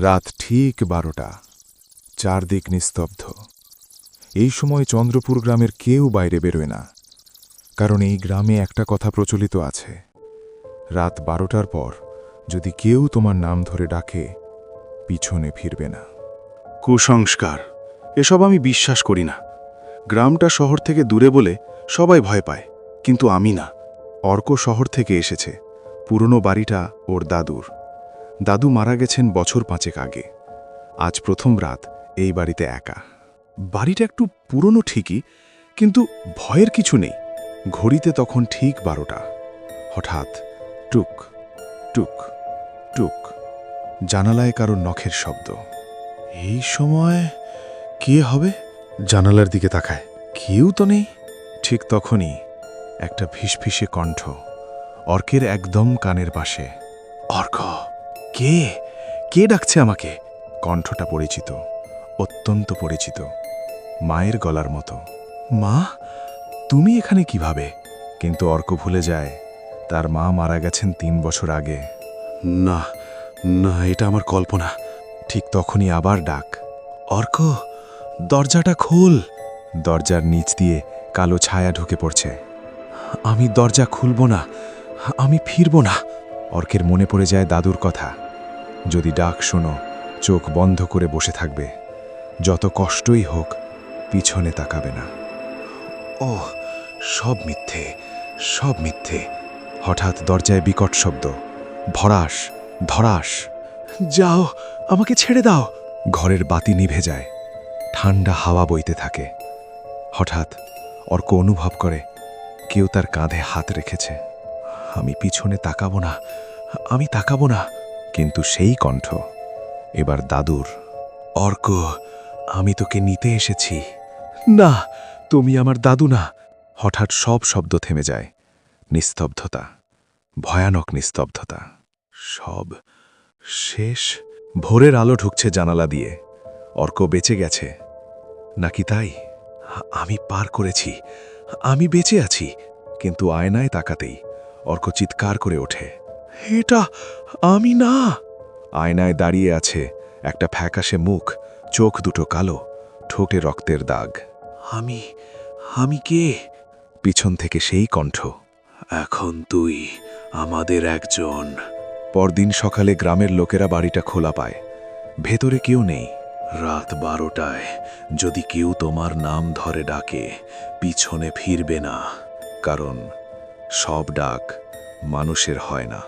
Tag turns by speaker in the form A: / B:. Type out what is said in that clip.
A: রাত ঠিক বারোটা। চারদিক নিস্তব্ধ। এই সময় চন্দ্রপুর গ্রামের কেউ বাইরে বেরোয় না, কারণ এই গ্রামে একটা কথা প্রচলিত আছে। রাত বারোটার পর যদি কেউ তোমার নাম ধরে ডাকে, পিছনে ফিরবে না।
B: কুসংস্কার, এসব আমি বিশ্বাস করি না। গ্রামটা শহর থেকে দূরে বলে সবাই ভয় পায়, কিন্তু আমি না। অর্ক শহর থেকে এসেছে, পুরনো বাড়িটা ওর দাদুর। দাদু মারা গেছেন বছর পাঁচেক আগে। আজ প্রথম রাত, এই বাড়িতে একা। বাড়িটা একটু পুরনো ঠিকই, কিন্তু ভয়ের কিছু নেই। ঘড়িতে তখন ঠিক বারোটা। হঠাৎ, টুক টুক টুক, জানালায় কারও নখের শব্দ। এই সময় কে হবে? জানালার দিকে তাকায়। কেউ তো নেই। ঠিক তখনই একটা ফিসফিসে কণ্ঠ, অর্কের একদম কানের পাশে। অর্ক! কে? কে ডাকছে আমাকে? কণ্ঠটা পরিচিত অত্যন্ত পরিচিত মায়ের গলার মতো। মা তুমি এখানে কীভাবে? কিন্তু অর্ক ভুলে যায় তার মা মারা গেছেন তিন বছর আগে। না না এটা আমার কল্পনা। ঠিক তখনই আবার ডাক। অর্ক দরজাটা খোল। দরজার নিচ দিয়ে কালো ছায়া ঢুকে পড়ছে। আমি দরজা খুলব না আমি ফিরব না। অর্কের মনে পড়ে যায় দাদুর কথা। যদি ডাক শোনো, চোখ বন্ধ করে বসে থাকবে। যত কষ্টই হোক, পিছনে তাকাবে না। ও সব মিথ্যে সব মিথ্যে। হঠাৎ দরজায় বিকট শব্দ। ভরাস ধরাস যাও, আমাকে ছেড়ে দাও। ঘরের বাতি নিভে যায়। ঠান্ডা হাওয়া বইতে থাকে। হঠাৎ অর্ক অনুভব করে, কেউ তার কাঁধে হাত রেখেছে। আমি পিছনে তাকাবো না, আমি তাকাবো না। কিন্তু সেই কণ্ঠ। এবার দাদুর, অর্ক, আমি তোকে নিতে এসেছি। না, তুমি আমার দাদু না। হঠাৎ সব শব্দ থেমে যায়। নিস্তব্ধতা, ভয়ানক নিস্তব্ধতা। সব শেষ। ভোরের আলো ঢুকছে জানালা দিয়ে। অর্ক বেঁচে গেছে। নাকি তাই? আমি পার করেছি। আমি বেঁচে আছি। কিন্তু আয়নায় তাকাতেই অর্ক চিৎকার করে ওঠে। এটা আমি না। আয়নায় দাঁড়িয়ে আছে একটা ফ্যাকাশে মুখ, চোখ দুটো কালো, ঠোঁটে রক্তের দাগ। আমি আমি কে? পিছন থেকে সেই কণ্ঠ। এখন তুই আমাদের একজন। পরদিন সকালে গ্রামের লোকেরা বাড়িটা খোলা পায়। ভেতরে কেউ নেই। রাত বারোটায় যদি কেউ তোমার নাম ধরে ডাকে, পিছনে ফিরবে না। কারণ সব ডাক মানুষের হয় না।